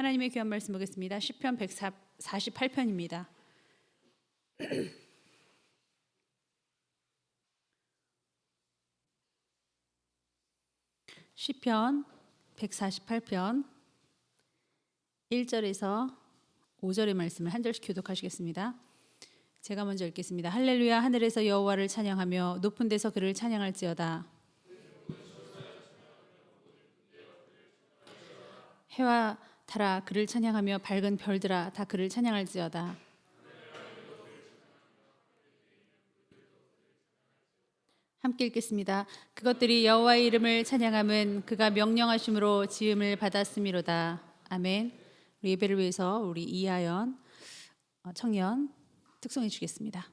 하나님의 귀한 말씀 보겠습니다. 시편 148편입니다. 시편 148편 1절에서 5절의 말씀을 한 절씩 교독하시겠습니다. 제가 먼저 읽겠습니다. 할렐루야 하늘에서 여호와를 찬양하며 높은 데서 그를 찬양할지어다. 해와 달아 그를 찬양하며 밝은 별들아 다 그를 찬양할지어다. 함께 읽겠습니다. 그것들이 여호와의 이름을 찬양함은 그가 명령하심으로 지음을 받았음이로다. 아멘. 우리 예배를 위해서 우리 이하연 어, 청년 특송해 주겠습니다.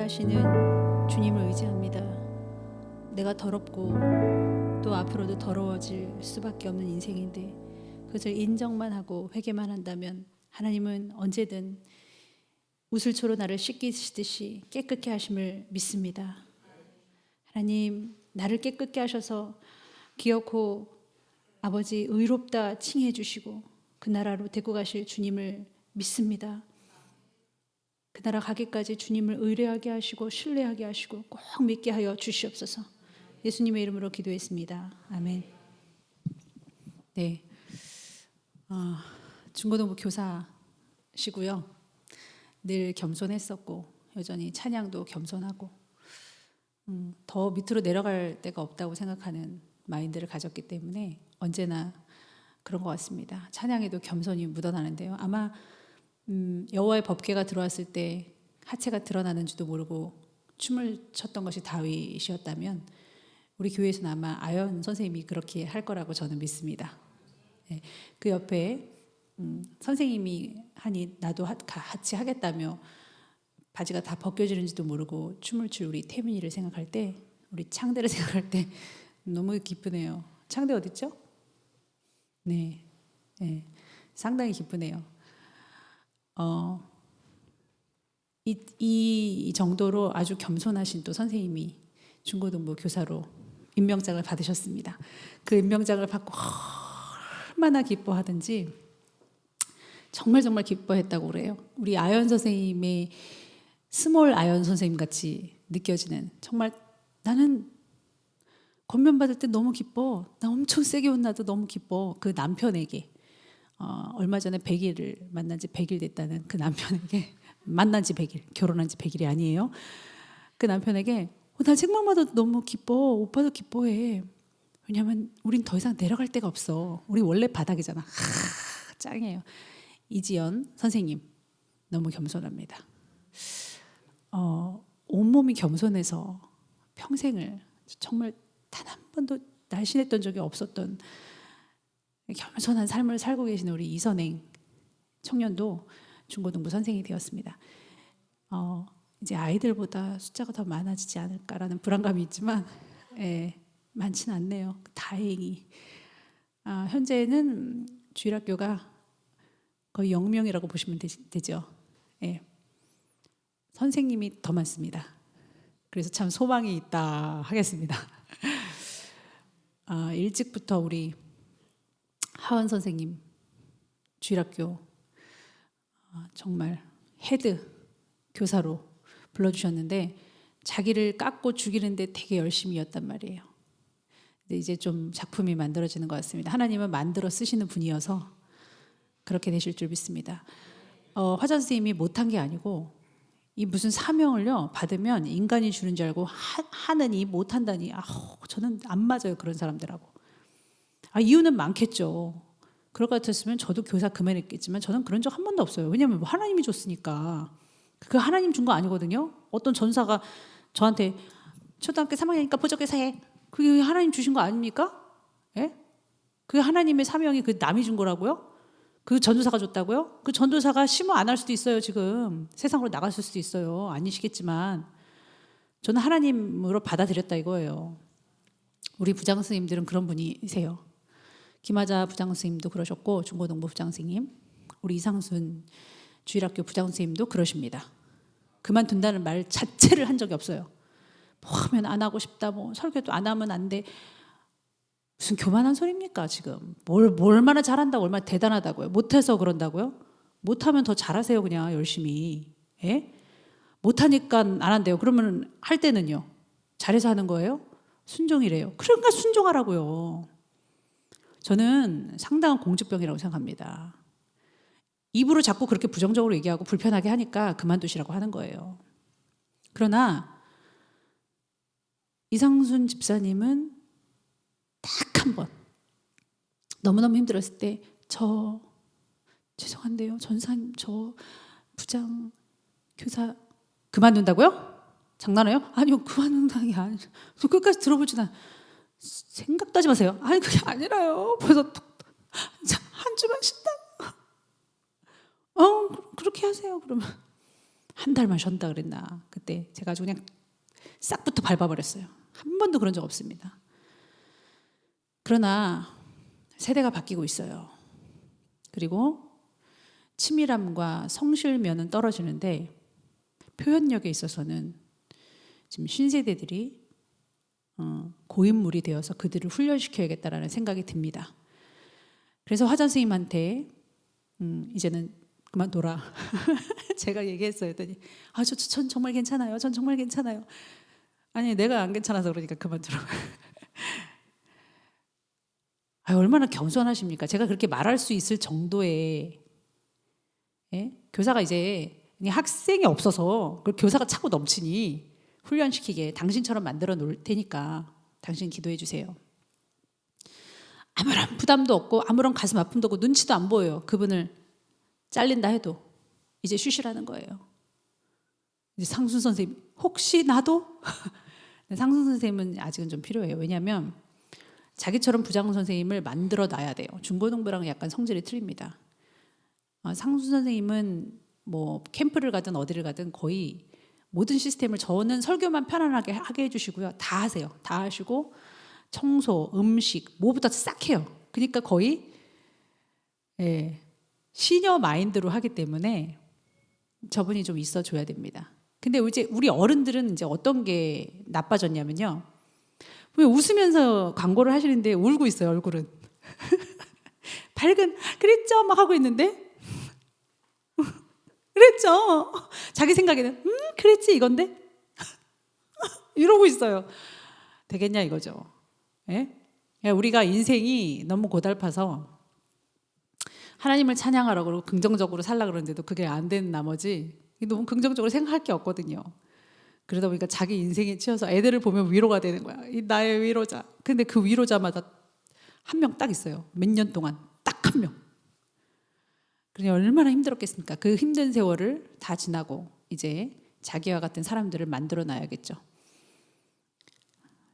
하시는 주님을 의지합니다. 내가 더럽고 또 앞으로도 더러워질 수밖에 없는 인생인데 그것을 인정만 하고 회개만 한다면 하나님은 언제든 우슬초로 나를 씻기시듯이 깨끗게 하심을 믿습니다. 하나님 나를 깨끗게 하셔서 기어코 아버지 의롭다 칭해 주시고 그 나라로 데리고 가실 주님을 믿습니다. 그 나라 가기까지 주님을 의뢰하게 하시고 신뢰하게 하시고 꼭 믿게 하여 주시옵소서. 예수님의 이름으로 기도했습니다. 아멘. 네, 어, 중고등부 교사시고요. 늘 겸손했었고 여전히 찬양도 겸손하고 음, 더 밑으로 내려갈 데가 없다고 생각하는 마인드를 가졌기 때문에 언제나 그런 것 같습니다. 찬양에도 겸손이 묻어나는데요. 아마 음, 여호와의 법궤가 들어왔을 때 하체가 드러나는지도 모르고 춤을 췄던 것이 다윗이었다면 우리 교회에서는 아마 아연 선생님이 그렇게 할 거라고 저는 믿습니다. 예, 그 옆에 음, 선생님이 하니 나도 하- 가- 같이 하겠다며 바지가 다 벗겨지는지도 모르고 춤을 출 우리 태민이를 생각할 때 우리 창대를 생각할 때 너무 기쁘네요. 창대 어디 있죠? 네, 네, 상당히 기쁘네요. 어, 이, 이 정도로 아주 겸손하신 또 선생님이 중고등부 교사로 임명장을 받으셨습니다. 그 임명장을 받고 얼마나 기뻐하든지 정말 정말 기뻐했다고 그래요. 우리 아연 선생님의 스몰 아연 선생님 같이 느껴지는 정말 나는 권면 받을 때 너무 기뻐. 나 엄청 세게 혼나도 너무 기뻐. 그 남편에게 어, 얼마 전에 100일을 만난 지 100일 됐다는 그 남편에게 만난 지 100일, 결혼한 지 100일이 아니에요. 그 남편에게 어, 나 책망받아도 너무 기뻐. 오빠도 기뻐해. 왜냐면 우린 더 이상 내려갈 데가 없어. 우리 원래 바닥이잖아. 하, 짱이에요. 이지연 선생님 너무 겸손합니다. 어, 온몸이 겸손해서 평생을 정말 단 한 번도 날씬했던 적이 없었던 겸손한 삶을 살고 계시는 우리 이선행 청년도 중고등부 선생이 되었습니다. 어, 이제 아이들보다 숫자가 더 많아지지 않을까라는 불안감이 있지만 예, 많지는 않네요. 다행히 아, 현재는 주일학교가 거의 0명이라고 보시면 되, 되죠. 예. 선생님이 더 많습니다. 그래서 참 소망이 있다 하겠습니다. 아, 일찍부터 우리 하원 선생님 주일학교 아, 정말 헤드 교사로 불러주셨는데 자기를 깎고 죽이는데 되게 열심히였단 말이에요. 근데 이제 좀 작품이 만들어지는 것 같습니다. 하나님은 만들어 쓰시는 분이어서 그렇게 되실 줄 믿습니다. 어, 화자 선생님이 못한 게 아니고 이 무슨 사명을요 받으면 인간이 주는 줄 알고 하, 하느니 못한다니 아 저는 안 맞아요 그런 사람들하고 아 이유는 많겠죠 그럴 것 같았으면 저도 교사 그만했겠지만 저는 그런 적 한 번도 없어요 왜냐하면 뭐 하나님이 줬으니까 그 하나님 준 거 아니거든요 어떤 전사가 저한테 초등학교 3학년이니까 보조교사 해 그게 하나님 주신 거 아닙니까 예? 그게 하나님의 사명이 그 남이 준 거라고요 그 전도사가 줬다고요? 그 전도사가 심호 안할 수도 있어요, 지금. 세상으로 나갔을 수도 있어요. 아니시겠지만. 저는 하나님으로 받아들였다 이거예요. 우리 부장 스님들은 그런 분이세요. 김하자 부장 스님도 그러셨고, 중고등부 부장 스님, 우리 이상순 주일학교 부장 스님도 그러십니다. 그만둔다는 말 자체를 한 적이 없어요. 뭐 하면 안 하고 싶다, 뭐 설교도 안 하면 안 돼. 무슨 교만한 소리입니까 지금? 뭘, 뭘 얼마나 잘한다고 얼마나 대단하다고요? 못해서 그런다고요? 못하면 더 잘하세요 그냥 열심히. 예? 못하니까 안 한대요. 그러면 할 때는요? 잘해서 하는 거예요? 순종이래요. 그러니까 순종하라고요. 저는 상당한 공주병이라고 생각합니다. 입으로 자꾸 그렇게 부정적으로 얘기하고 불편하게 하니까 그만두시라고 하는 거예요. 그러나 이상순 집사님은 딱 한 번 너무너무 힘들었을 때 저 죄송한데요 전사님 저 부장 교사 그만둔다고요? 장난해요? 아니요 그만둔다는 게 아니죠 저 끝까지 들어보진 않 생각도 하지 마세요. 아니 그게 아니라요. 벌써 자, 한 주만 쉰다. 어 그- 그렇게 하세요 그러면. 한 달만 쉬었다 그랬나 그때. 제가 아주 그냥 싹부터 밟아버렸어요. 한 번도 그런 적 없습니다. 그러나 세대가 바뀌고 있어요. 그리고 치밀함과 성실면은 떨어지는데 표현력에 있어서는 지금 신세대들이 어, 고인물이 되어서 그들을 훈련시켜야겠다라는 생각이 듭니다. 그래서 화자 선생님한테 음, 이제는 그만 둬라. 제가 얘기했어요. 했더니 아, 저, 전 정말 괜찮아요. 전 정말 괜찮아요. 아니, 내가 안 괜찮아서 그러니까 그만 두라. 아, 얼마나 겸손하십니까? 제가 그렇게 말할 수 있을 정도의 예? 교사가 이제 학생이 없어서 그 교사가 차고 넘치니 훈련시키게 당신처럼 만들어 놓을 테니까 당신 기도해 주세요. 아무런 부담도 없고 아무런 가슴 아픔도 없고 눈치도 안 보여요. 그분을 잘린다 해도 이제 쉬시라는 거예요. 이제 상순 선생님 혹시 나도 근데 상순 선생님은 아직은 좀 필요해요. 왜냐하면 자기처럼 부장 선생님을 만들어 놔야 돼요. 중고등부랑 약간 성질이 틀립니다. 어, 상순 선생님은 뭐 캠프를 가든 어디를 가든 거의 모든 시스템을 저는 설교만 편안하게 하게 해주시고요. 다 하세요. 다 하시고 청소, 음식, 뭐부터 싹 해요. 그러니까 거의 예, 시녀 마인드로 하기 때문에 저분이 좀 있어줘야 됩니다. 근데 이제 우리 어른들은 이제 어떤 게 나빠졌냐면요. 왜 웃으면서 광고를 하시는데 울고 있어요 얼굴은. 밝은 그랬죠 막 하고 있는데 그랬죠. 자기 생각에는 음 그랬지 이건데 이러고 있어요. 되겠냐 이거죠. 예? 야, 우리가 인생이 너무 고달파서 하나님을 찬양하라고 그러고 긍정적으로 살라 그러는데도 그게 안 되는 나머지 너무 긍정적으로 생각할 게 없거든요. 그러다 보니까 자기 인생에 치여서 애들을 보면 위로가 되는 거야. 이 나의 위로자. 근데 그 위로자마다 한 명 딱 있어요. 몇 년 동안 딱 한 명. 그러니 얼마나 힘들었겠습니까? 그 힘든 세월을 다 지나고 이제 자기와 같은 사람들을 만들어 놔야겠죠.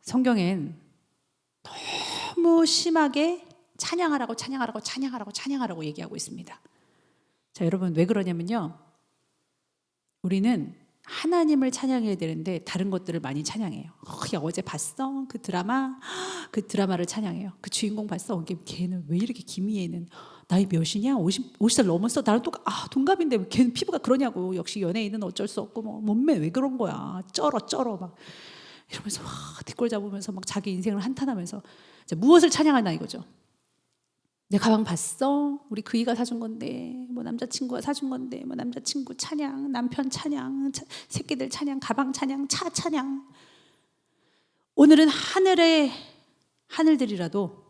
성경엔 너무 심하게 찬양하라고 찬양하라고 찬양하라고 찬양하라고 얘기하고 있습니다. 자, 여러분 왜 그러냐면요. 우리는 하나님을 찬양해야 되는데 다른 것들을 많이 찬양해요. 어, 야 어제 봤어? 그 드라마? 그 드라마를 찬양해요. 그 주인공 봤어? 걔, 걔는 왜 이렇게 김희애는 나이 몇이냐? 50, 50살 넘었어? 나랑 똑 아, 동갑인데 왜 걔는 피부가 그러냐고. 역시 연예인은 어쩔 수 없고 뭐 몸매 왜 그런 거야? 쩔어 쩔어 막 이러면서 막 뒷골 잡으면서 막 자기 인생을 한탄하면서 무엇을 찬양하나 이거죠. 내 가방 봤어? 우리 그이가 사준 건데, 뭐 남자친구가 사준 건데, 뭐 남자친구 찬양, 남편 찬양, 차- 새끼들 찬양, 가방 찬양, 차 찬양. 오늘은 하늘의 하늘들이라도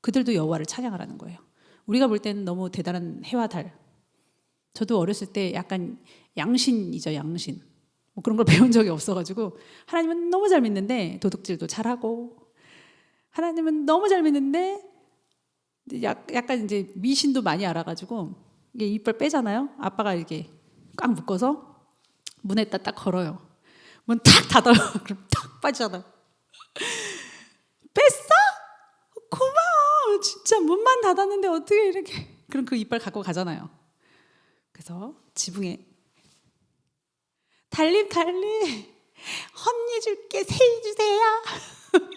그들도 여호와를 찬양하라는 거예요. 우리가 볼 때는 너무 대단한 해와 달. 저도 어렸을 때 약간 양신이죠, 양신. 뭐 그런 걸 배운 적이 없어가지고 하나님은 너무 잘 믿는데 도둑질도 잘하고 하나님은 너무 잘 믿는데 약, 약간 이제 미신도 많이 알아가지고 이게 이빨 빼잖아요. 아빠가 이렇게 꽉 묶어서 문에다 딱 걸어요. 문 탁 닫아요. 그럼 탁 빠지잖아요. 뺐어? 진짜 문만 닫았는데 어떻게 이렇게 그럼 그 이빨 갖고 가잖아요. 그래서 지붕에 달님 달님 헌니 줄게 세이 주세요.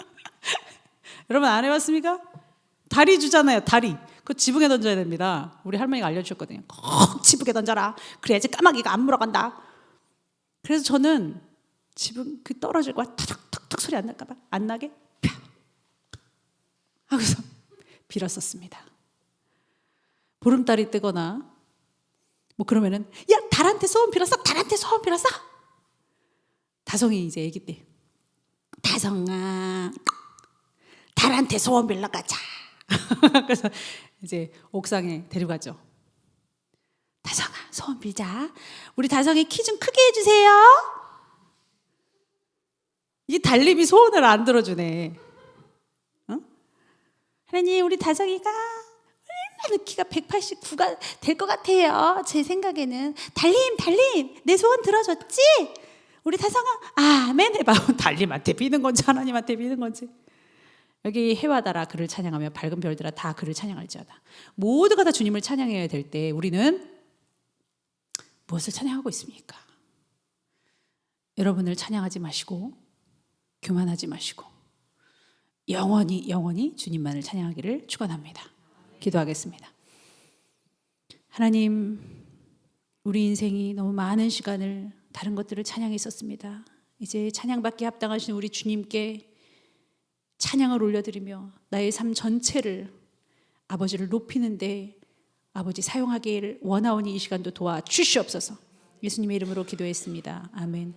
여러분 안 해봤습니까? 다리 주잖아요. 다리. 그 지붕에 던져야 됩니다. 우리 할머니가 알려주셨거든요. 꼭 지붕에 던져라. 그래야지 까마귀가 안 물어간다. 그래서 저는 지붕 그 떨어질 거야. 탁탁탁탁 소리 안 날까봐 안 나게 펴 하고서 빌었었습니다. 보름달이 뜨거나 뭐 그러면은 야 달한테 소원 빌었어. 달한테 소원 빌었어. 다성이 이제 아기 때 다성아 달한테 소원 빌러 가자. 그래서 이제 옥상에 데려가죠. 다성아, 소원 빌자. 우리 다성이 키 좀 크게 해주세요. 이 달림이 소원을 안 들어주네. 어? 하나님, 우리 다성이가 얼마나 키가 189가 될 것 같아요. 제 생각에는 달림, 달림, 내 소원 들어줬지? 우리 다성아, 아멘 해봐. 달림한테 비는 건지 하나님한테 비는 건지. 여기 해와 달아 그를 찬양하며 밝은 별들아 다 그를 찬양할지어다. 모두가 다 주님을 찬양해야 될 때 우리는 무엇을 찬양하고 있습니까? 여러분을 찬양하지 마시고 교만하지 마시고 영원히 영원히 주님만을 찬양하기를 축원합니다. 기도하겠습니다. 하나님 우리 인생이 너무 많은 시간을 다른 것들을 찬양했었습니다. 이제 찬양받기 합당하신 우리 주님께 찬양을 올려드리며 나의 삶 전체를 아버지를 높이는데 아버지 사용하기를 원하오니 이 시간도 도와 주시옵소서. 예수님의 이름으로 기도했습니다. 아멘.